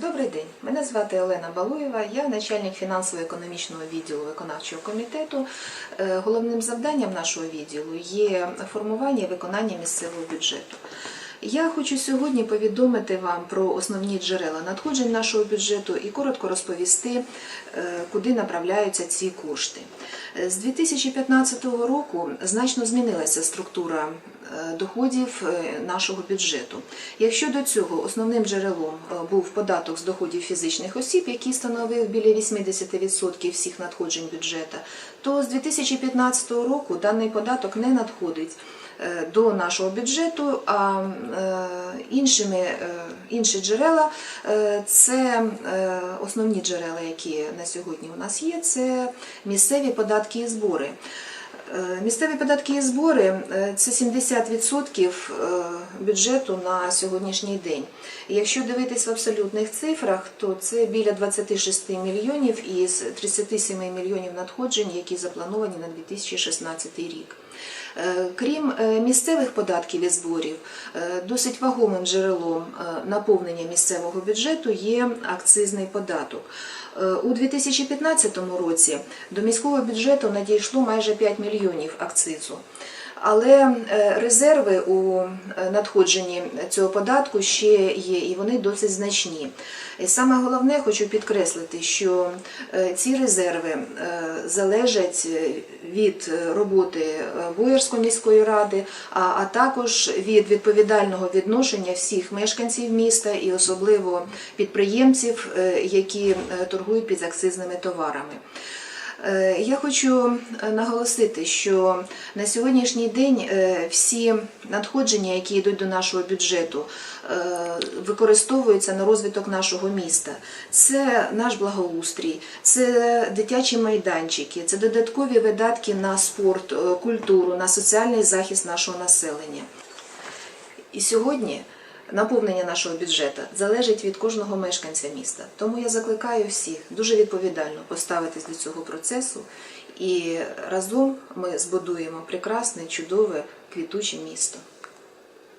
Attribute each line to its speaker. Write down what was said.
Speaker 1: Добрий день, мене звати Олена Балуєва, я начальник фінансово-економічного відділу виконавчого комітету. Е, Головним завданням нашого відділу є формування і виконання місцевого бюджету. Я хочу сьогодні повідомити вам про основні джерела надходжень нашого бюджету і коротко розповісти, е, куди направляються ці кошти. Е, З 2015 року значно змінилася структура е, доходів нашого бюджету. Якщо до цього основним джерелом був податок з доходів фізичних осіб, який становив біля 80% всіх надходжень бюджету, то з 2015 року даний податок не надходить до нашого бюджету, а е, іншими, е, інші джерела е, це е, основні джерела, які на сьогодні у нас є, це місцеві податки і збори. Е, Місцеві податки і збори е, це 70% е, бюджету на сьогоднішній день. Якщо дивитись в абсолютних цифрах, то це біля 26 мільйонів із 37 мільйонів надходжень, які заплановані на 2016 рік. Крім місцевих податків і зборів, досить вагомим джерелом наповнення місцевого бюджету є акцизний податок. У 2015 році до міського бюджету надійшло майже 5 мільйонів акцизу. Але е, резерви у е, надходженні цього податку ще є, і вони досить значні. І саме головне хочу підкреслити, що е, ці резерви залежать від роботи Боярської міської ради, а, також від відповідального відношення всіх мешканців міста і особливо підприємців, які торгують підакцизними товарами. Е, Я хочу е, наголосити, що на сьогоднішній день е, всі надходження, які йдуть до нашого бюджету, використовуються на розвиток нашого міста. Це наш благоустрій, це дитячі майданчики, це додаткові видатки на спорт, культуру, на соціальний захист нашого населення. І сьогодні наповнення нашого бюджету залежить від кожного мешканця міста. Тому я закликаю всіх дуже відповідально поставитись до цього процесу, і разом ми збудуємо прекрасне, чудове, квітуче місто.